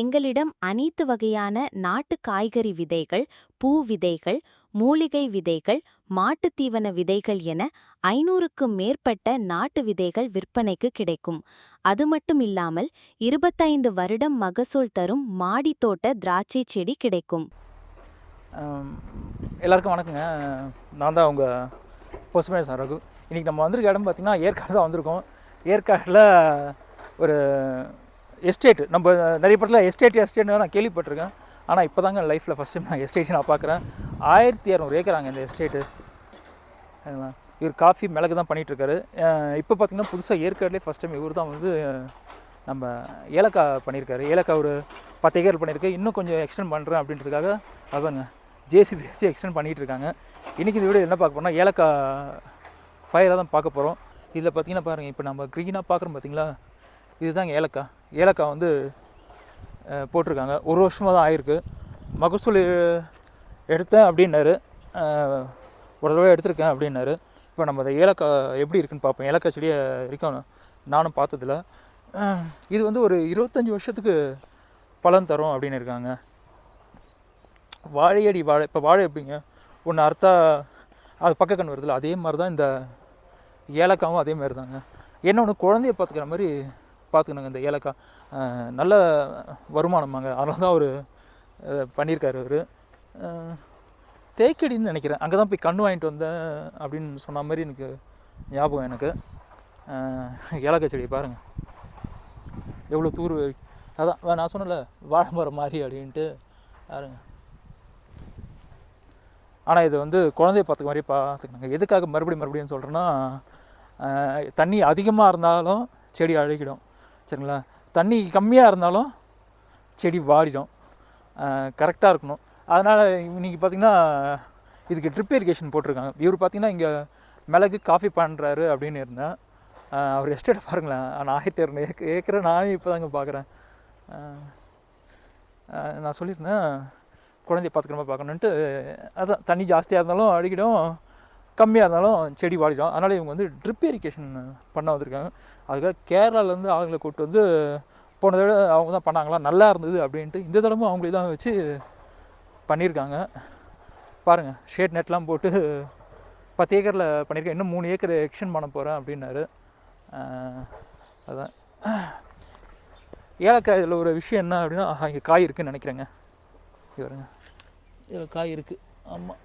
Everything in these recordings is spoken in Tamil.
எங்களிடம் அனைத்து வகையான நாட்டு காய்கறி விதைகள் பூ விதைகள் மூலிகை விதைகள் மாட்டுத்தீவன விதைகள் என ஐநூறுக்கும் மேற்பட்ட நாட்டு விதைகள் விற்பனைக்கு கிடைக்கும். அது மட்டும் இல்லாமல் இருபத்தைந்து வருடம் மகசூல் தரும் மாடித் தோட்ட திராட்சை செடி கிடைக்கும். எல்லாருக்கும் வணக்கங்க. நான் தான் உங்கள் பசுமை சார் ரகு. இன்றைக்கி நம்ம வந்திருக்க இடம் பார்த்திங்கன்னா ஏற்காடு தான் வந்திருக்கோம். ஏற்காடில் ஒரு எஸ்டேட் நம்ம நிறைய படத்தில் எஸ்டேட் எஸ்டேட்னு நான் கேள்விப்பட்டிருக்கேன். ஆனால் இப்போ தாங்க லைஃப்பில் ஃபஸ்ட் டைம் நான் எஸ்டேட் நான் பார்க்குறேன். ஆயிரத்தி இரநூறு ஏக்கராங்க இந்த எஸ்டேட்டு இவர் காஃபி மிளகு தான் பண்ணிகிட்ருக்காரு இப்போ பார்த்தீங்கன்னா புதுசாக ஏற்காடுலேயே ஃபஸ்ட் டைம் இவர் தான் வந்து நம்ம ஏலக்காய் பண்ணியிருக்காரு ஏலக்காய் ஒரு பத்து ஏக்கர் பண்ணியிருக்கு இன்னும் கொஞ்சம் எக்ஸ்டெண்ட் பண்ணுறேன் அப்படின்றதுக்காக அதுதாங்க ஜேசிபி வச்சு எக்ஸ்டெண்ட் பண்ணிகிட்டு இருக்காங்க இன்றைக்கி இந்த வீடியோ என்ன பார்க்க போனால் ஏலக்காய் பயிராக தான் பார்க்க போகிறோம் இதில் பார்த்தீங்கன்னா பாருங்கள் இப்போ நம்ம க்ரீனாக பார்க்குறோம் பார்த்தீங்களா இதுதாங்க ஏலக்காய். ஏலக்காய் வந்து போட்டிருக்காங்க. ஒரு வருஷமாக தான் ஆயிருக்கு. மகசூல் எடுத்தேன் அப்படின்னாரு. ஒரு தடவை எடுத்திருக்கேன் அப்படின்னாரு. இப்போ நம்ம அதை ஏலக்காய் எப்படி இருக்குன்னு பார்ப்போம். ஏலக்காய் செடியை வரைக்கும் நானும் பார்த்ததில்ல. இது வந்து ஒரு இருபத்தஞ்சி வருஷத்துக்கு பலன் தரும் அப்படின்னு இருக்காங்க. வாழையடி வாழை இப்போ வாழை எப்படிங்க? ஒன்று அறுத்தா அது பக்க கண் வருதுல்ல அதே மாதிரி தான் இந்த ஏலக்காவும் அதே மாதிரி தாங்க என்ன ஒன்று குழந்தைய பார்த்துக்கிற மாதிரி பார்த்துக்கணுங்க. இந்த ஏலக்காய் நல்ல வருமானமாங்க. அதனால தான் அவர் பண்ணியிருக்காரு அவர். தேக்கடின்னு நினைக்கிறேன். அங்கே தான் போய் கண்ணு வாங்கிட்டு வந்தேன் அப்படின்னு சொன்ன மாதிரி எனக்கு ஞாபகம் எனக்கு. ஏலக்காய் செடியை பாருங்கள் எவ்வளோ தூர் அதான் நான் சொன்னல வாழை மரம் மாதிரி அப்படின்ட்டு. பாருங்க. ஆனால் இது வந்து குழந்தைய பார்த்துக்க மாதிரி பார்த்துக்கணுங்க. எதுக்காக மறுபடியும் மறுபடியும் சொல்கிறேன்னா தண்ணி அதிகமாக இருந்தாலும் செடி அழுகிடும். சரிங்களா? தண்ணி கம்மியாக இருந்தாலும் செடி வாடிடும். கரெக்டாக இருக்கணும். அதனால் இன்றைக்கி பார்த்தீங்கன்னா இதுக்கு ட்ரிப் இரிகேஷன் போட்டிருக்காங்க. இவர் பார்த்தீங்கன்னா இங்கே மிளகு காஃபி பண்ணுறாரு அப்படின்னு இருந்தேன். அவர் எஸ்டேட் பாருங்களேன். நான் ஆயிரத்தி இரநூறு ஏக்க ஏக்கரை நானே இப்போ தாங்க பார்க்குறேன் நான் சொல்லியிருந்தேன் குழந்தைய பார்த்துக்கிற மாதிரி பார்க்கணுன்ட்டு அதான் தண்ணி ஜாஸ்தியாக இருந்தாலும் அடிக்கிடும் கம்மியாக இருந்தாலும் செடி வாடிடும். அதனால் இவங்க வந்து ட்ரிப் இரிகேஷன் பண்ண வந்திருக்காங்க. அதுக்காக கேரளாலேருந்து ஆளுங்களை கூப்பிட்டு வந்து போன தடவை அவங்க தான் பண்ணாங்களா? நல்லா இருந்தது அப்படின்ட்டு இந்த தடவை அவங்களே தான் வச்சு பண்ணியிருக்காங்க. பாருங்கள் ஷேட் நெட்லாம் போட்டு பத்து ஏக்கரில் பண்ணியிருக்கேன். இன்னும் மூணு ஏக்கர் எக்ஷன் பண்ண போகிறேன் அப்படின்னாரு. அதான். ஏலக்காய் இதில் ஒரு விஷயம் என்ன அப்படின்னா இங்கே காய் இருக்குதுன்னு நினைக்கிறேங்க. இவருங்க இதில் காய் இருக்குது ஆமாம்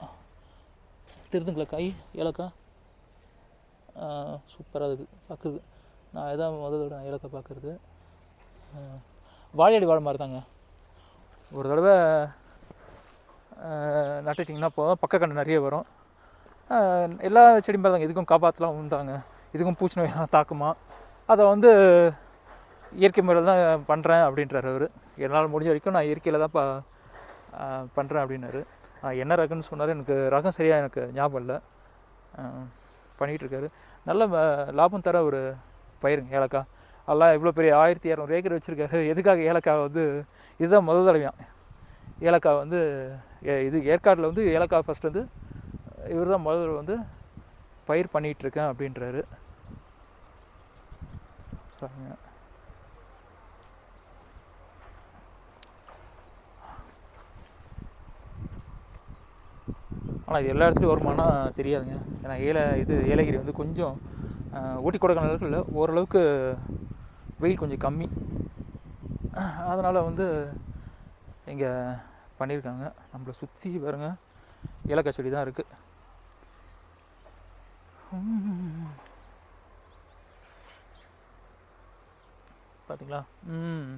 திருதுங்களா காய் ஏலக்காய் சூப்பராக இருக்குது. பார்க்குறது. நான் எதாவது முதல் தடவை நான் ஏலக்காய் பார்க்குறது. வாழையடி வாழை மாதிரி தாங்க. ஒரு தடவை நட்டுட்டிங்கன்னா போதும். பக்க கண்டு நிறைய வரும். எல்லா செடி தாங்க. இதுக்கும் காப்பாற்றலாம் உண்டாங்க. இதுக்கும் பூச்சி நோயெல்லாம் தாக்குமா? அதை வந்து இயற்கை முறையில் தான் பண்ணுறேன் அப்படின்றார் அவர். என்னால் முடிஞ்ச வரைக்கும் நான் இயற்கையில் தான் ப பண்ணுறேன் அப்படின்னாரு. என்ன ரகம்னு சொன்னார் எனக்கு ரகம் சரியாக எனக்கு ஞாபகம் இல்லை. பண்ணிகிட்ருக்காரு நல்ல லாபம் தர ஒரு பயிருங்க ஏலக்காய். எல்லாம் இவ்வளோ பெரிய ஆயிரத்தி இரநூறு ஏக்கர் வச்சுருக்காரு. எதுக்காக ஏலக்காய் வந்து இதுதான் முதல் தடவையான் ஏலக்காய் வந்து ஏ- இது ஏற்காட்டில் வந்து ஏலக்காய் ஃபஸ்ட் வந்து இவர் தான் முதல் வந்து பயிர் பண்ணிகிட்ருக்கேன் அப்படின்றாரு. பாருங்கள் ஆனால் இது எல்லா இடத்துலையும் வருமானா தெரியாதுங்க. ஏன்னா ஏல இது ஏலகிரி வந்து கொஞ்சம் ஊட்டி கொடைக்கானல் இல்லை ஓரளவுக்கு வெயில் கொஞ்சம் கம்மி. அதனால் வந்து இங்கே பண்ணியிருக்காங்க நம்மளை சுற்றி பாருங்க ஏலக்காய் செடி தான் இருக்குது பார்த்தீங்களா ம்.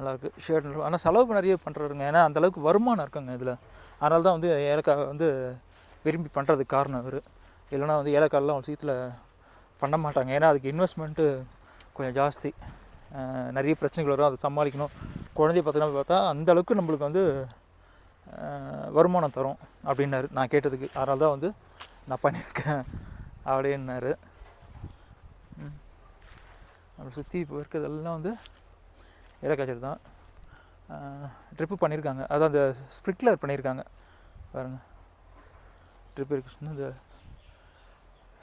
நல்லாயிருக்கு. ஷேட் ஆனால் செலவு நிறைய பண்ணுறாருங்க ஏன்னா அந்தளவுக்கு வருமானம் இருக்குங்க இதில். அதனால தான் வந்து ஏலக்காய் வந்து விரும்பி பண்ணுறதுக்கு காரணம் அவர். இல்லைன்னா வந்து ஏலக்காயெலாம் ஒரு சீத்தில் பண்ண மாட்டாங்க. ஏன்னா அதுக்கு இன்வெஸ்ட்மெண்ட்டு கொஞ்சம் ஜாஸ்தி. நிறைய பிரச்சனைகள் வரும். அதை சமாளிக்கணும். குழந்தைய பார்த்தீங்கன்னா பார்த்தா அந்தளவுக்கு நம்மளுக்கு வந்து வருமானம் தரும் அப்படின்னாரு. நான் கேட்டதுக்கு. அதனால தான் வந்து நான் பண்ணியிருக்கேன் அப்படின்னாரு. நம்ம சுற்றி இப்போ இருக்கிறதெல்லாம் வந்து ஏரோ கேச்சர் தான். ட்ரிப்பு பண்ணியிருக்காங்க அதான் அந்த ஸ்ப்ரிக்லர் பண்ணியிருக்காங்க பாருங்கள் ட்ரிப் இருக்கு இந்த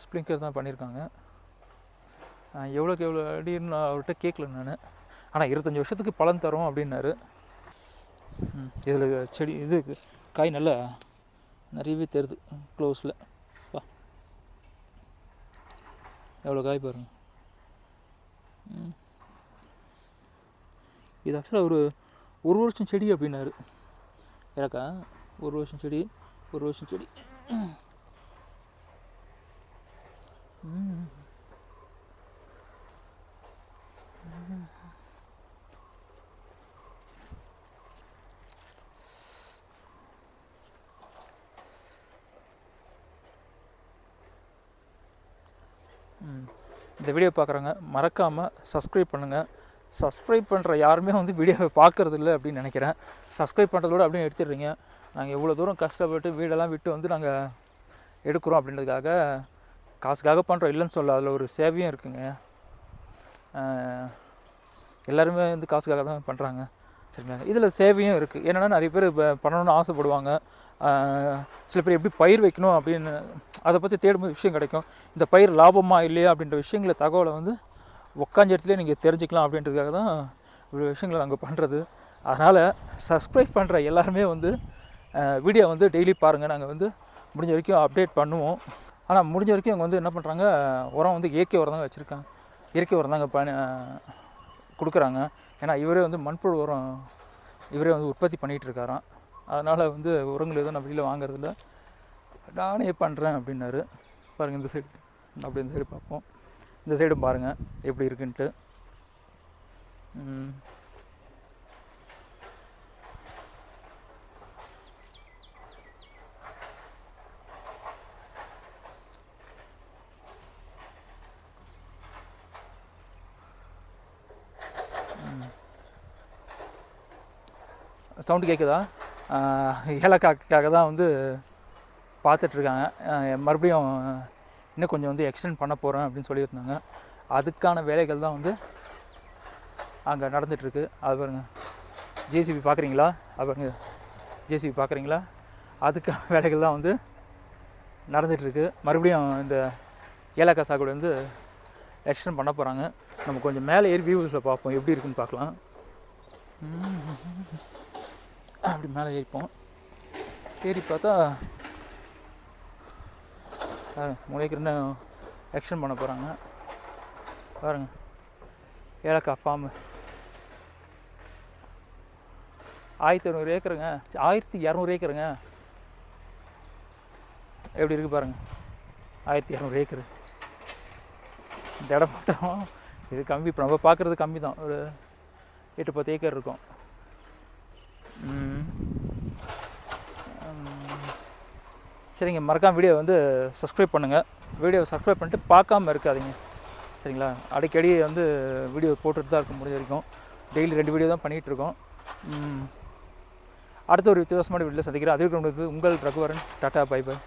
ஸ்ப்ளிங்கர் தான் பண்ணியிருக்காங்க எவ்வளோக்கு எவ்வளோ அடின்னு நான் அவர்கிட்ட கேட்கல நான். ஆனால் இருபத்தஞ்சி வருஷத்துக்கு பலன் தரும் அப்படின்னாரு. இதில் செடி இது காய் நல்லா நிறையவே தருது. க்ளோஸில் பா எவ்வளோ காய் பாருங்க. ம். இது ஆக்சுவலாக ஒரு ஒரு வருஷம் செடி அப்படின்னாரு. எனக்கா ஒரு வருஷம் செடி ஒரு வருஷம் செடி. இந்த வீடியோ பார்க்குறவங்க மறக்காமல் சப்ஸ்கிரைப் பண்ணுங்கள் சப்ஸ்கிரைப் பண்ணுற யாருமே வந்து வீடியோவை பார்க்குறது இல்லை அப்படின்னு நினைக்கிறேன். சப்ஸ்கிரைப் பண்ணுறதோட அப்படியே எடுத்துடுறீங்க நாங்கள் எவ்வளோ தூரம் கஷ்டப்பட்டு வீடெல்லாம் விட்டு வந்து நாங்கள் எடுக்கிறோம் அப்படின்றதுக்காக காசுக்காக பண்ணுறோம் இல்லைன்னு சொல்ல அதில் ஒரு சேவையும் இருக்குங்க. எல்லாருமே வந்து காசுக்காக தான் பண்ணுறாங்க சரிங்களா? இதில் சேவையும் இருக்குது என்னென்னா நிறைய பேர் இப்போ பண்ணணும்னு ஆசைப்படுவாங்க. சில பேர் எப்படி பயிர் வைக்கணும் அப்படின்னு அதை பற்றி தேடும்போது விஷயம் கிடைக்கும். இந்த பயிர் லாபமா இல்லையா அப்படின்ற விஷயங்களை தகவலை வந்து உட்காந்த இடத்துல நீங்கள் தெரிஞ்சுக்கலாம் அப்படின்றதுக்காக தான் இவ்வளோ விஷயங்களை நாங்கள் பண்ணுறது அதனால் சப்ஸ்கிரைப் பண்ணுற எல்லாருமே வந்து வீடியோ வந்து டெய்லி பாருங்கள் நாங்கள் வந்து முடிஞ்ச வரைக்கும் அப்டேட் பண்ணுவோம். ஆனால் முடிஞ்ச வரைக்கும் அவங்க வந்து என்ன பண்ணுறாங்க உரம் வந்து இயற்கை உரம் தாங்க வச்சுருக்காங்க. இயற்கை உரம் தாங்க ப கொடுக்குறாங்க. ஏன்னா இவரே வந்து மண்புழு உரம் இவரே வந்து உற்பத்தி பண்ணிகிட்டு இருக்காராம். அதனால் வந்து உரங்கள் எதுவும் நான் வெளியில் வாங்குறதில்ல. நானே பண்ணுறேன் அப்படின்னாரு. பாருங்கள் இந்த சைடு அப்படி இந்த சைடு பார்ப்போம். இந்த சைடும் பாருங்கள் எப்படி இருக்குன்ட்டு. சவுண்டு கேட்குதா ஏலக்காக்காக தான் வந்து பார்த்துட்ருக்காங்க மறுபடியும் இன்னும் கொஞ்சம் வந்து எக்ஸ்டெண்ட் பண்ண போகிறேன் அப்படின்னு சொல்லியிருந்தாங்க. அதுக்கான வேலைகள் தான் வந்து அங்கே நடந்துகிட்ருக்கு அது பாருங்க. ஜேசிபி பார்க்குறீங்களா அது பாருங்க. ஜேசிபி பார்க்குறீங்களா அதுக்கான வேலைகள் தான் வந்து நடந்துகிட்ருக்கு மறுபடியும் இந்த ஏலக்காய் சாகுபடி வந்து எக்ஸ்டெண்ட் பண்ண போகிறாங்க நம்ம கொஞ்சம் மேலே ஏறி வியூஸில் பார்ப்போம். எப்படி இருக்குன்னு பார்க்கலாம். அப்படி மேலே ஏறிப்போம். ஏறி பார்த்தா முளைக்கு இன்னும் பண்ண போகிறாங்க பாருங்கள் ஏலக்காய் ஃபார்மு ஆயிரத்தி இரநூறு ஏக்கருங்க ஆயிரத்தி இரநூறு ஏக்கருங்க. எப்படி இருக்குது பாருங்க ஆயிரத்தி இரநூறு ஏக்கரு. இந்த இடம் மட்டும் இது கம்மி இப்போ நம்ம பார்க்குறது கம்மி தான் ஒரு எட்டு பத்து ஏக்கர் இருக்கும் ம். ம். சரிங்க மறக்காம வீடியோ வந்து சப்ஸ்கிரைப் பண்ணுங்கள் வீடியோவை சப்ஸ்கிரைப் பண்ணிட்டு பார்க்காம இருக்காதீங்க. சரிங்களா? அடிக்கடி வந்து வீடியோ போட்டுட்டு தான் இருக்கும் முடிஞ்ச வரைக்கும். டெய்லி ரெண்டு வீடியோ தான் பண்ணிகிட்டு இருக்கோம். அடுத்த ஒரு வித்தியாசமான வீட்டில் சந்திக்கிறேன். அதுக்கு உங்கள் ரகுவரன். Tata bye by